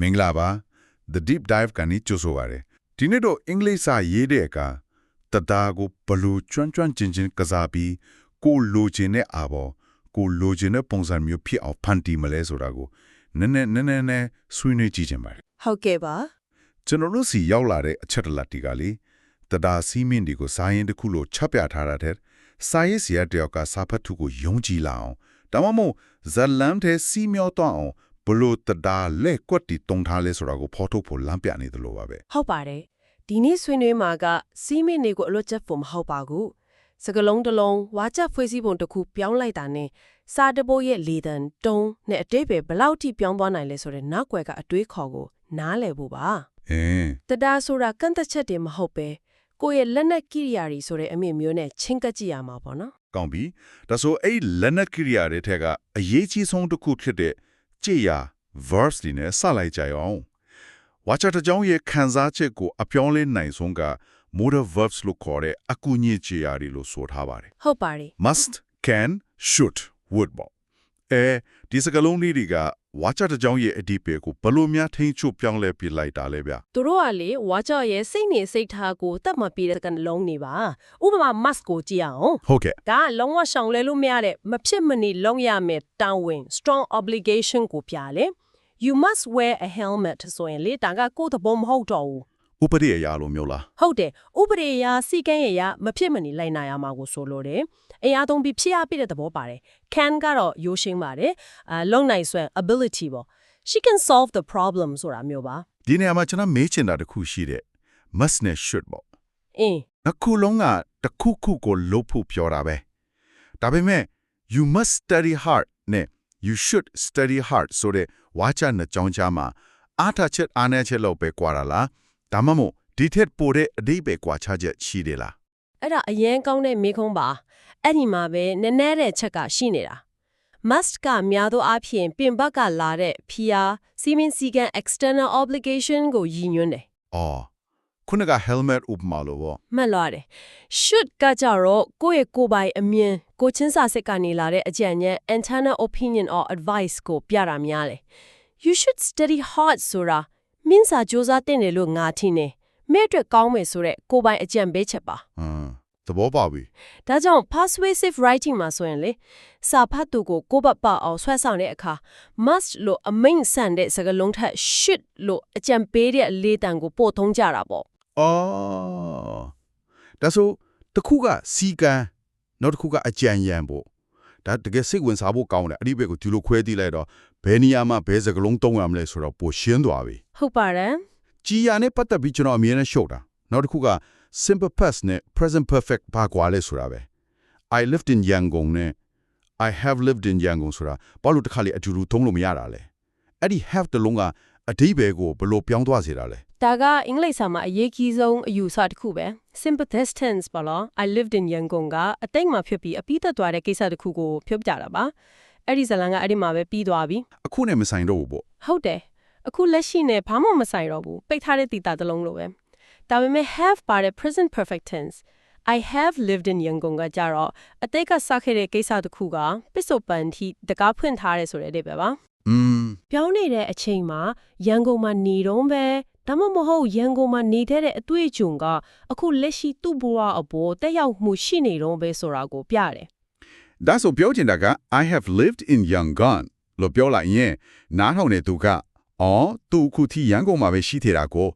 မင်္ဂလာပါ The Deep Dive ကနေကြိုဆိုပါရစေဒီနေ့တော့အင်္ဂလိပ်စာရေးတဲ့အခါတတာကိုဘလို့ကျွမ်းကျွမ်းကျင်ကျင်ကစားပြီးကိုလိုချင်တဲ့အာဘော်ကိုလိုချင်တဲ့ပုံစံမျိုးဖြစ်အောင်ဖန်တီးမလဲဆိုတာကိုနည်းနည်းနည်းနည်းနည်းဆွေးနွေးကြည့်ချင်ပါတယ်ဟုတ်ကဲ့ပါကျွန်တော်တို့စီရောက်လာတဲ့အချက်တစ်လက်တီကလေတတာစီးမင်းတွေကိုစာရင်တစ်ခုလို့ချက်ပြထားတာတဲ့စာရေးစီရတယောက်ကစာဖတ်ထုကိုယုံကြည်လာအောင်ဒါမှမဟုတ်ဇလန်တဲ့စီးမြောတော့အောင် ဘလို့တတာလက်ကွက်တီတုံထားလဲဆိုတာကိုဖော်ထုတ်ဖို့လမ်းပြနေသလိုပါပဲဟုတ်ပါတယ်ဒီနေ့ဆွေးနွေးမှာကစီးမင်းတွေကိုအလွတ်ချက်ဖို့မဟုတ်ပါဘူးစကလုံးတစ်လုံးဝါချက်ဖွေးစည်းပုံတစ်ခုပြောင်းလိုက်တာနဲ့စာတပိုးရဲ့လေတံတုံးနဲ့အတိတ်ပဲဘယ်လောက်ထိပြောင်းသွားနိုင်လဲဆိုတဲ့နောက်ွယ်ကအတွေးခေါ်ကိုနားလည်ဖို့ပါအင်းတဒါဆိုတာကန့်သက်ချက်တွေမဟုတ်ပဲကိုယ့်ရဲ့လက်နက်ကိရိယာတွေဆိုတဲ့အမြင့်မျိုးနဲ့ချင်းကပ်ကြည့်ရမှာပေါ့နော်ကောင်းပြီဒါဆိုအဲ့လက်နက်ကိရိယာတွေထက်ကအရေးကြီးဆုံးတစ်ခုဖြစ်တဲ့ ကြည်ရာ verse ဒီနဲ့စလိုက်ကြရအောင်ဝါချတကြောင်ရဲ့ခံစားချက်ကိုအပြောင်းလဲနိုင်ဆုံးက motor verbs လို့ခေါ်တဲ့အကူညစ်ကြည်ရာတွေလို့ဆိုထားပါတယ်ဟုတ်ပါတယ် must can should would ပေါ့အဲဒီစကလုံးလေးတွေက ဝါချတကြောင်ရဲ့အဒီပေကိုဘယ်လို့များထိန်းချုပ်ပြောင်းလဲပြလိုက်တာလဲဗျသူတို့ကလေဝါကြော့ရဲ့စိတ်နေစိတ်ထားကိုတတ်မှတ်ပြီးတဲ့ကနှလုံးနေပါဥပမာ mask ကိုကြည့်အောင်ဟုတ်ကဲ့ဒါကလုံးဝရှောင်လဲလို့မရတဲ့မဖြစ်မနေလုံးရမယ်တောင်းဝင် strong obligation ကိုပြလေ you must wear a helmet ဆိုရင်လေဒါကကိုယ့်သဘောမဟုတ်တော့ဘူး ဥပဒေအရာလိုမျိုးလားဟုတ်တယ်ဥပဒေအရစီကံရရမဖြစ်မနေလိုက်နိုင်ရမှာကိုဆိုလိုတယ်အရာသုံးပြီးဖြစ်ရပြတဲ့သဘောပါတယ် can ကတော့ရိုးရှင်းပါတယ်အာလုံနိုင်ဆွဲ ability ပေါ့ she can solve the problem ဆိုတာမျိုးပါဒီနေရာမှာကျွန်တော်မေးချင်တာတစ်ခုရှိတဲ့ must နဲ့ should ပေါ့အင်းနှစ်ခုလုံးကတစ်ခုခုကိုလုပ်ဖို့ပြောတာပဲဒါပေမဲ့ you must study hard နဲ့ you should study hard ဆိုတဲ့ဝါချနှစ်ကြောင်းချာမှာအားထားချက်အားနည်းချက်လောက်ပဲကွာတာလား ဒါမှမဟုတ်ဒီထက်ပိုတဲ့အဓိပ္ပာယ်ကွာခြားချက်ရှိတယ်လားအဲ့ဒါအရင်ကောင်းတဲ့မေးခွန်းပါအဲ့ဒီမှာပဲနည်းနည်းတဲ့ချက်ကရှိနေတာ must ကများသောအားဖြင့်ပြင်ဘက်ကလာတဲ့ဖီယာစီမင်းစီကန် external obligation ကိုရည်ညွှန်းတယ်အော်ခုနက helmet ဥပမာလို့ပေါ့မှတ်လို့ရတယ် should ကကြတော့ကိုယ့်ရဲ့ကိုယ်ပိုင်အမြင်ကိုချင်းစာစစ်ကနေလာတဲ့အကြံဉာဏ် internal opinion or advice ကိုပြတာများတယ် you should study hard ဆိုတာ မင်းစာစ조사တင်တယ်လို့ငါထင်တယ်မဲ့အတွက်ကောင်းမယ်ဆိုတဲ့ကိုယ်ပိုင်အကြံပေးချက်ပါဟမ်သဘောပါပြီဒါကြောင့် persuasive writing မှာဆိုရင်လေစာဖတ်သူကိုကိုယ့်ဘက်ပအောင်ဆွဲဆောင်တဲ့အခါ must လို့အမိန့်ဆန်တဲ့စကားလုံးထက် should လို့အကြံပေးတဲ့အလေးတန်ကိုပို့ထုံးကြတာပေါ့အော်ဒါဆိုတစ်ခုကစီကံနောက်တစ်ခုကအကြံဉာဏ်ပေါ့ ဒါတကယ်စိတ်ဝင်စားဖို့ကောင်းတယ်အဲ့ဒီဘက်ကိုဒီလိုခွဲသိလိုက်တော့ဘယ်နေရာမှာဘယ်စကလုံးတုံးရမလဲဆိုတော့ပိုရှင်းသွားပြီဟုတ်ပါတယ်ကြည်ရနဲ့ပတ်သက်ပြီးကျွန်တော်အမြင်နဲ့ရှုပ်တာနောက်တစ်ခုက simple past နဲ့ present perfect ဘာကွာလဲဆိုတာပဲ I lived in Yangon နဲ့ I have lived in Yangon ဆိုတာဘာလို့တစ်ခါလေအတူတူသုံးလို့မရတာလဲအဲ့ဒီ have တလုံးက အဓိပ္ပာယ်ကိုဘယ်လိုပြောင်းသွားစေတာလဲဒါကအင်္ဂလိပ်စာမှာအရေးကြီးဆုံးအယူဆတစ်ခုပဲ simple past tense ပါလား I lived in Yangon ကအတိတ်မှာဖြစ်ပြီးအပြီးသက်သွားတဲ့ကိစ္စတစ်ခုကိုပြောပြတာပါအဲ့ဒီဇာတ်လမ်းကအဲ့ဒီမှာပဲပြီးသွားပြီအခုနဲ့မဆိုင်တော့ဘူးပေါ့ဟုတ်တယ်အခုလက်ရှိနဲ့ဘာမှမဆိုင်တော့ဘူးပိတ်ထားတဲ့တည်တာတစ်လုံးလိုပဲဒါပေမဲ့ have ပါတဲ့ present perfect tense I have lived in Yangon ကကြတော့အတိတ်ကစခဲ့တဲ့ကိစ္စတစ်ခုကပစ္စုပန်ထိတကားဖွင့်ထားရဲဆိုတဲ့အဓိပ္ပာယ်ပါ อืมပြောင်းနေတဲ့အချိန်မှာရန်ကုန်မှာနေတော့ပဲဒါမှမဟုတ်ရန်ကုန်မှာနေတဲ့အတွေ့အကြုံကအခုလက်ရှိသူ့ဘဝအပေါ်တက်ရောက်မှုရှိနေတော့ပဲဆိုတာကိုပြတယ်ဒါဆိုပြောချင်တာက I have lived in Yangon လို့ပြောလိုက်ရင်နားထောင်နေသူကအော်သူအခုထိရန်ကုန်မှာပဲရှိသေးတာကို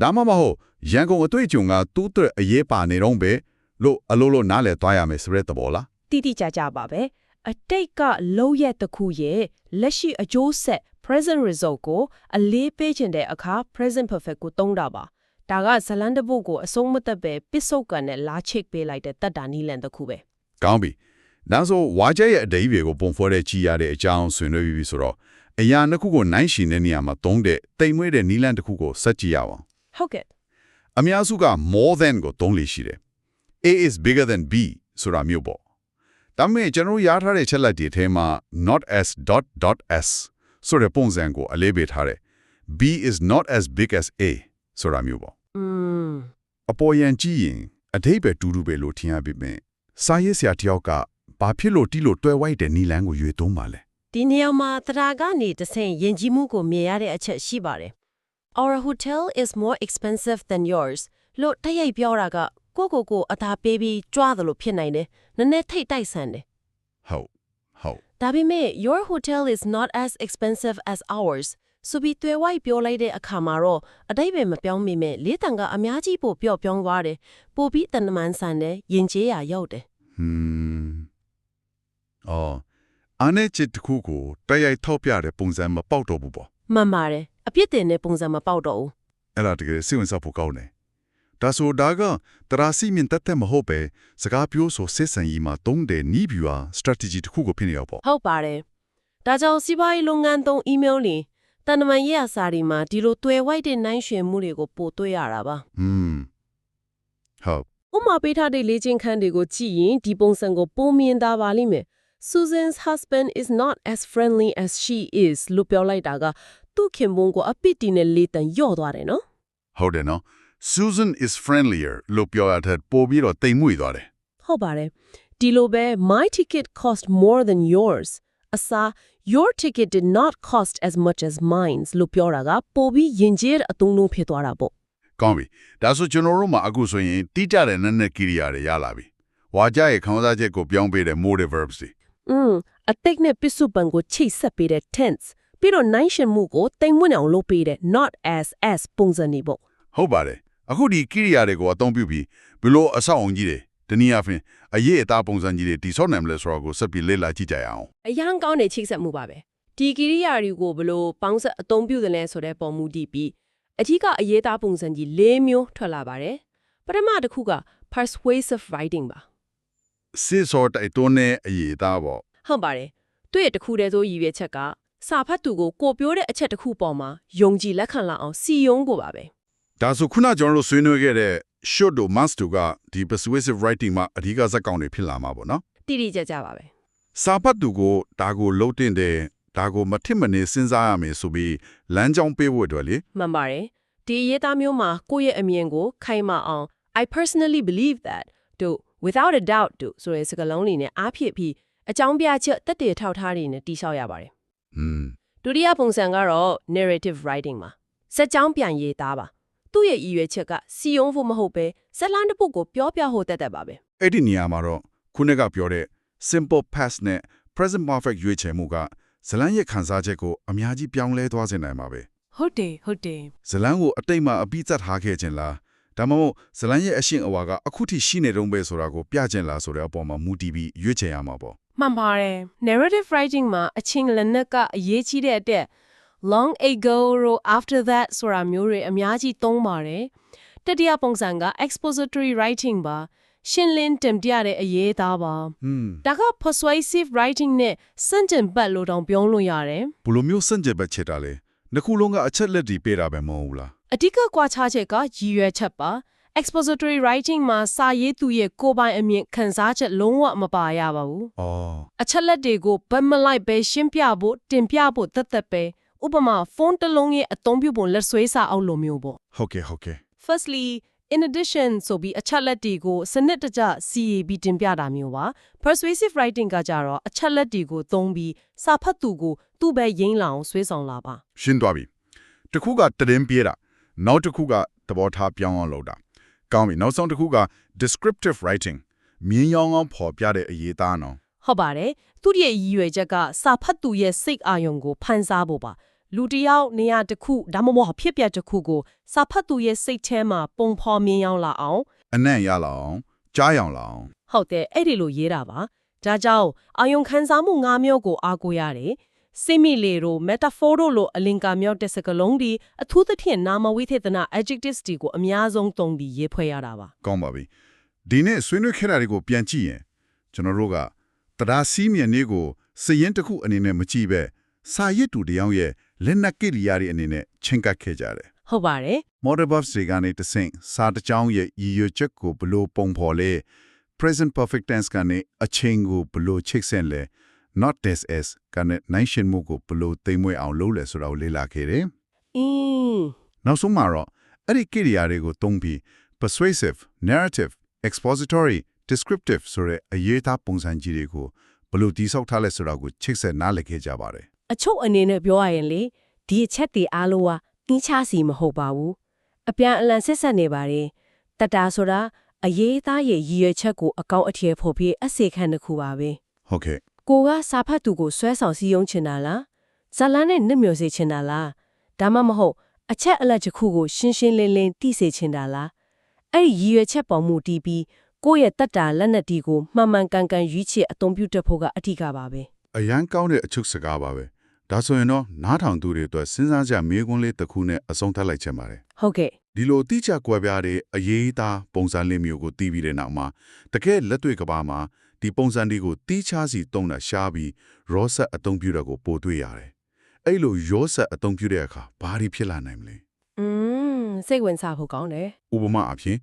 ဒါမှမဟုတ်ရန်ကုန်အတွေ့အကြုံကသူ့အတွက်အရေးပါနေတော့ပဲလို့အလိုလိုနားလည်သွားရမယ်ဆိုတဲ့သဘောလားတိတိကျကျပါပဲ အတိတ်ကလုံးရက်တစ်ခုရဲ့လက်ရှိအကျိုးဆက် present result ကိုအလေးပေးခြင်းတဲ့အခါ present perfect ကိုသုံးတာပါဒါကဇလန်တပုတ်ကိုအဆုံးမသက်ပဲပစ္စုတ်ကန်နဲ့လာချိတ်ပေးလိုက်တဲ့တတ်တာနီးလန်တစ်ခုပဲကောင်းပြီဒါဆိုဝါကျရဲ့အတိတ်တွေကိုပုံဖော်တဲ့ကြည်ရတဲ့အကြောင်းဆွေးနွေးပြီးပြီဆိုတော့အရာနှစ်ခုကိုနိုင်ရှင်တဲ့နေရာမှာသုံးတဲ့တိမ်မွေးတဲ့နီလန်တစ်ခုကိုစက်ကြည့်ရအောင်ဟုတ်ကဲ့အများစုက more than ကိုသုံးလေရှိတယ် A is bigger than B ဆိုတာမျိုးပေါ့ ဒါပေမဲ့ကျွန်တော်ရထားတဲ့ချက်လက်တွေထဲမှာ not as dot dot s ဆိုတဲ့ပုံစံကိုအလေးပေးထားတယ် B is not as big as A ဆိုတာမျိုးပေါ့อืมအပေါ်ယံကြည့်ရင်အတိတ်ပဲတူတူပဲလို့ထင်ရပြီမဲ့စာရေးဆရာတယောက်ကဘာဖြစ်လို့တီလို့တွဲဝိုက်တဲ့နီလန်းကိုရွေသုံးပါလဲဒီနေရာမှာတရားကနေတဆင့်ယဉ်ကျေးမှုကိုမြင်ရတဲ့အချက်ရှိပါတယ် Our hotel is more expensive than yours လို့တရိုက်ပြောတာက ကိုကိုကိုအသာပေးပြီးကြွားတယ်လို့ဖြစ်နိုင်တယ်နည်းနည်းထိတ်တိုက်ဆန်တယ်ဟုတ်ဟုတ်ဒါပေမဲ့ your hotel is not as expensive as ours ဆိုပြီးတွေ့ဝိုက်ပြောလိုက်တဲ့အခါမှာတော့အတိတ်ပဲမပြောင်းမိမဲ့လေးတန်ကအများကြီးပို့ပြော့ပြောင်းသွားတယ်ပို့ပြီးတန်တမန်ဆန်တယ်ယဉ်ကျေးရရောက်တယ်ဟွန်းအော်အနေချစ်တစ်ခုကိုတိုက်ရိုက်ထောက်ပြတဲ့ပုံစံမပေါက်တော့ဘူးပေါ့မှန်ပါတယ်အပြစ်တင်တဲ့ပုံစံမပေါက်တော့ဘူးအဲ့ဒါတကယ်စိတ်ဝင်စားဖို့ကောင်းတယ် ဒါဆိုဒါကတရာစီမြင့်တက်တဲ့မဟုတ်ပဲစကားပြောဆိုစစ်စံကြီးမှာတုံးတဲ့နီးဗျူဟာ strategy တစ်ခုကိုဖြစ်နေရောပေါ့ဟုတ်ပါတယ်ဒါကြောင့်စီးပွားရေးလုပ်ငန်းသုံး email တွေတန်တမန်ရေးအစာတွေမှာဒီလိုတွေ့ဝိုက်တဲ့နိုင်ရွှင်မှုတွေကိုပို့တွေ့ရတာပါဟွန်းဟုတ်ဥပမာပေးထားတဲ့လေ့ကျင့်ခန်းတွေကိုကြည့်ရင်ဒီပုံစံကိုပုံမြင်သာပါလိမ့်မယ် Susan's husband is not as friendly as she is လို့ပြောလိုက်တာကသူ့ခင်ပွန်းကိုအပစ်တင်နဲ့လေးတန်ယော့သွားတယ်နော်ဟုတ်တယ်နော် Susan is friendlier လို့ပြောရတဲ့ပို့ပြီးတော့တိမ်မွေ့သွားတယ်ဟုတ်ပါတယ်ဒီလိုပဲ my ticket cost more than yours အစား your ticket did not cost as much as mine လို့ပြောတာကပိုပြီးယဉ်ကျေးတဲ့အသုံးလုံးဖြစ်သွားတာပေါ့ကောင်းပြီဒါဆိုကျွန်တော်တို့မှာအခုဆိုရင်တိကျတဲ့နည်းနည်းကိရိယာတွေရလာပြီဝါကြရဲ့ခေါင်းစားချက်ကိုပြောင်းပေးတဲ့ motive verbs တွေอืมအတိတ်နဲ့ပစ္စုပန်ကိုချိတ်ဆက်ပေးတဲ့ tense ပြီးတော့ nine ရှင်မှုကိုတိမ်မွင့်အောင်လုပ်ပေးတဲ့ not as as ပုံစံနေပေါ့ဟုတ်ပါတယ် အခုဒီကိရိယာတွေကိုအသုံးပြုပြီးဘယ်လိုအဆောက်အုံကြီးတွေတနည်းအားဖြင့်အရေးအသားပုံစံကြီးတွေတိဆောက်နိုင်မလဲဆိုတော့ကိုဆက်ပြီးလေ့လာကြည့်ကြရအောင်အရန်ကောင်းတဲ့ချိတ်ဆက်မှုပါပဲဒီကိရိယာတွေကိုဘယ်လိုပေါင်းဆက်အသုံးပြုတယ်လဲဆိုတဲ့ပုံမူတည်ပြီးအထူးကအရေးသားပုံစံကြီး၄မျိုးထွက်လာပါတယ်ပထမတစ်ခုက persuasive writing ပါစစ်စောတိုက်တွန်းတဲ့အရေးအသားပေါ့ဟုတ်ပါတယ်သူ့ရဲ့တစ်ခုတည်းသောရည်ရွယ်ချက်ကစာဖတ်သူကိုကိုပြောတဲ့အချက်တစ်ခုပေါ်မှာယုံကြည်လက်ခံလာအောင်စီယုံကိုပါပဲ ဒါဆိုခုနကျွန်တော်တို့ဆွေးနွေးခဲ့တဲ့ should တို့ must တို့ကဒီ persuasive writing မှာအဓိကဇာတ်ကောင်တွေဖြစ်လာမှာပေါ့နော်တိတိကျကျပါပဲစာဖတ်သူကိုဒါကိုလှုပ်တင်တယ်ဒါကိုမထစ်မနေစဉ်းစားရမယ်ဆိုပြီးလမ်းကြောင်းပေးဖို့အတွက်လေမှန်ပါတယ်ဒီအရေးသားမျိုးမှာကိုယ့်ရဲ့အမြင်ကို ခိုင်မာအောင် I personally believe that တို့ without a doubt တို့ဆိုတဲ့စကားလုံးတွေနဲ့အားဖြည့်ပြီးအကြောင်းပြချက်တက်တည်ထောက်ထားတွေနဲ့တိဆောက်ရပါတယ်อืมဒုတိယပုံစံကတော့ narrative writing မှာစက်ကြောင်းပြန်ရေးသားပါ သူ့ရဲ့ရည်ရွယ်ချက်ကစီယုံဖို့မဟုတ်ပဲဇက်လန်တစ်ပုဒ်ကိုပြောပြဖို့တက်တက်ပါပဲအဲ့ဒီနေရာမှာတော့ခုနကပြောတဲ့ simple past နဲ့ present perfect ရွေးချယ်မှုကဇလန်းရဲ့ခံစားချက်ကိုအများကြီးပြောင်းလဲသွားစေနိုင်ပါပဲဟုတ်တယ်ဟုတ်တယ်ဇလန်းကိုအတိတ်မှာအပိသက်ထားခဲ့ခြင်းလားဒါမှမဟုတ်ဇလန်းရဲ့အရှင်အဝါကအခုထိရှိနေတုန်းပဲဆိုတာကိုပြခြင်းလားဆိုတဲ့အပေါ်မှာမူတည်ပြီးရွေးချယ်ရမှာပေါ့မှန်ပါတယ် narrative writing မှာအချင်းလက်နက်ကအရေးကြီးတဲ့အတွက် long ago or after that ဆိုတာမျိုးတွေအများကြီးသုံးပါတယ်တတိယပုံစံက expository writing ပါရှင်းလင်းတင်ပြတဲ့အရေးသားပါဟွန်းဒါက persuasive writing နဲ့စန့်ကျင်ဘက်လို့တောင်ပြောလို့ရတယ်ဘယ်လိုမျိုးစန့်ကျင်ဘက်ချစ်တာလဲနှစ်ခုလုံးကအချက်လက်တွေပေးတာပဲမဟုတ်ဘူးလားအဓိကကွာခြားချက်ကရည်ရွယ်ချက်ပါ expository writing မှာစာရေးသူရဲ့ကိုယ်ပိုင်အမြင်ခံစားချက်လုံးဝမပါရပါဘူး။အော်အချက်လက်တွေကိုဘက်မလိုက်ပဲရှင်းပြဖို့တင်ပြဖို့တသက်ပဲ ဥပမာဖုန်းတစ်လုံးရဲ့အသုံးပြုပုံလက်ဆွဲစာအုပ်လိုမျိုးပေါ့ဟုတ်ကဲ့ဟုတ်ကဲ့ firstly in addition ဆိုပြီးအချက်လက်တွေကိုစနစ်တကျစီရေးပြီးတင်ပြတာမျိုးပါ persuasive writing ကကြတော့အချက်လက်တွေကိုသုံးပြီးစာဖတ်သူကိုသူ့ဘက်ရင်းလာအောင်ဆွဲဆောင်လာပါရှင်းသွားပြီ။တစ်ခုကတရင်ပြေးတာနောက်တစ်ခုကသဘောထားပြောင်းအောင်လုပ်တာ။ကောင်းပြီနောက်ဆုံးတစ်ခုက descriptive writing မြင်းရောင်းအောင်ဖော်ပြတဲ့အရေးသားနော်ဟုတ်ပါတယ်သူ့ရဲ့ရည်ရွယ်ချက်ကစာဖတ်သူရဲ့စိတ်အာရုံကိုဖန်ဆားဖို့ပါ လူတစ်ယောက်နေရာတစ်ခုဒါမှမဟုတ်ဖြစ်ပျက်တစ်ခုကိုစာဖတ်သူရဲ့စိတ်ထဲမှာပုံဖော်မြင်ရောက်လာအောင်။အနံ့ရလာအောင်ကြားရောင်လာအောင်ဟုတ်တယ်အဲ့ဒီလိုရေးတာပါဒါကြောင့်အာယုံခန်းစားမှု၅မျိုးကိုအားကိုးရတယ်စိမိလေတို့ metaphor တို့လိုအလင်္ကာမြောက်တဲ့စကားလုံးဒီအထူးသဖြင့်နာမဝိသေသနာ adjectives တွေကိုအများဆုံးသုံးပြီးရေးဖွဲ့ရတာပါကောင်းပါပြီ။ဒီနေ့ဆွေးနွေးခဲ့တာတွေကိုပြန်ကြည့်ရင်ကျွန်တော်တို့ကတရားစီးမြင်လေးကိုစည်ရင်တစ်ခုအနေနဲ့မကြည့်ပဲစာရစ်တူတယောက်ရဲ့ လက်နက်ကိရိယာတွေအနေနဲ့ချင်းကပ်ခဲ့ကြတယ်ဟုတ်ပါတယ် model verbs တွေကနေတဆင့်စာတစ်ကြောင်းရဲ့ရည်ရွယ်ချက်ကိုဘယ်လို့ပုံဖော်လဲ present perfect tense ကနေအချိန်ကိုဘယ်လို့ချိတ်ဆက်လဲ not this as ကနေနိုင်ရှင်မှုကိုဘယ်လို့သိမ့်မွေအောင်လုပ်လဲဆိုတာကိုလေ့လာခဲ့တယ်အင်းနောက်ဆုံးမှာတော့အဲ့ဒီကိရိယာတွေကိုသုံးပြီး persuasive narrative expository descriptive ဆိုတဲ့အရေးသားပုံစံကြီးတွေကိုဘယ်လို့တိဆောက်ထားလဲဆိုတာကိုချိတ်ဆက်နားလည်ခဲ့ကြပါတယ် အချုပ်အနေနဲ့ပြောရရင်လေဒီအချက်တွေအားလုံးကနှင်းချစီမဟုတ်ပါဘူးအပြန်အလှန်ဆက်ဆက်နေပါတယ်တတာဆိုတာအရေးသားရဲ့ရည်ရွယ်ချက်ကိုအကောင့်အထည်ဖို့ပြီးအစေခံတစ်ခုပါပဲဟုတ်ကဲ့ကိုကစာဖတ်သူကိုဆွဲဆောင်စည်းရုံးချင်တာလားဇလန်းနဲ့နစ်မြို့စေချင်တာလားဒါမှမဟုတ်အချက်အလက်တစ်ခုကိုရှင်းရှင်းလင်းလင်းသိစေချင်တာလားအဲ့ဒီရည်ရွယ်ချက်ပေါ်မူတည်ပြီးကိုယ့်ရဲ့တက်တာလက်နက်တီကိုမှန်မှန်ကန်ကန်ရွေးချယ်အသုံးပြုတတ်ဖို့ကအထူးကပါပဲအရန်ကောင်းတဲ့အချုပ်စကားပါပဲ ဒါဆိုရင်တော့နားထောင်သူတွေအတွက်စဉ်းစားကြမေးခွန်းလေးတစ်ခုနဲ့အဆုံးသတ်လိုက်ချင်ပါတယ်ဟုတ်ကဲ့ဒီလိုတိကျကွဲပြားတဲ့အရေးသားပုံစံလေးမျိုးကိုသိပြီးတဲ့နောက်မှာတကယ်လက်တွေ့ကဘာမှာဒီပုံစံတွေကိုတိကျစီတုံးတာရှားပြီးရောဆက်အသုံးပြုတာကိုပို့တွေ့ရတယ်အဲ့လိုရောဆက်အသုံးပြုတဲ့အခါဘာတွေဖြစ်လာနိုင်မလဲอืมစိတ်ဝင်စားဖို့ကောင်းတယ်ဥပမာအဖြစ်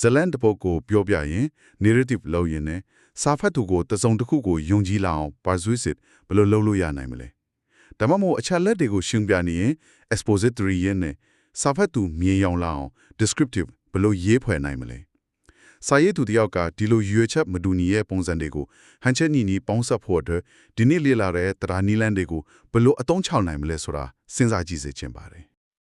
ဇလန်တစ်ပုတ်ကိုပြောပြရင် narrative လုပ်ရင်နဲ့စာဖတ်သူကိုတစုံတစ်ခုကိုယုံကြည်လာအောင် persuasive ဘယ်လိုလုပ်လို့ရနိုင်မလဲ ဒါမှမဟုတ်အချက်လက်တွေကိုရှင်းပြနေရင် expository ရင်းနဲ့စာဖတ်သူမြင်ရောက်လာအောင် descriptive ဘယ်လိုရေးဖွဲ့နိုင်မလဲစာရေးသူတယောက်ကဒီလိုရွေချက်မတူညီရဲ့ပုံစံတွေကိုဟန်ချက်ညီညီပေါင်းစပ်ဖို့အတွက်ဒီနေ့လေ့လာတဲ့တရားနည်းလမ်းတွေကိုဘယ်လိုအသုံးချနိုင်မလဲဆိုတာစဉ်းစားကြည့်စေချင်ပါတယ်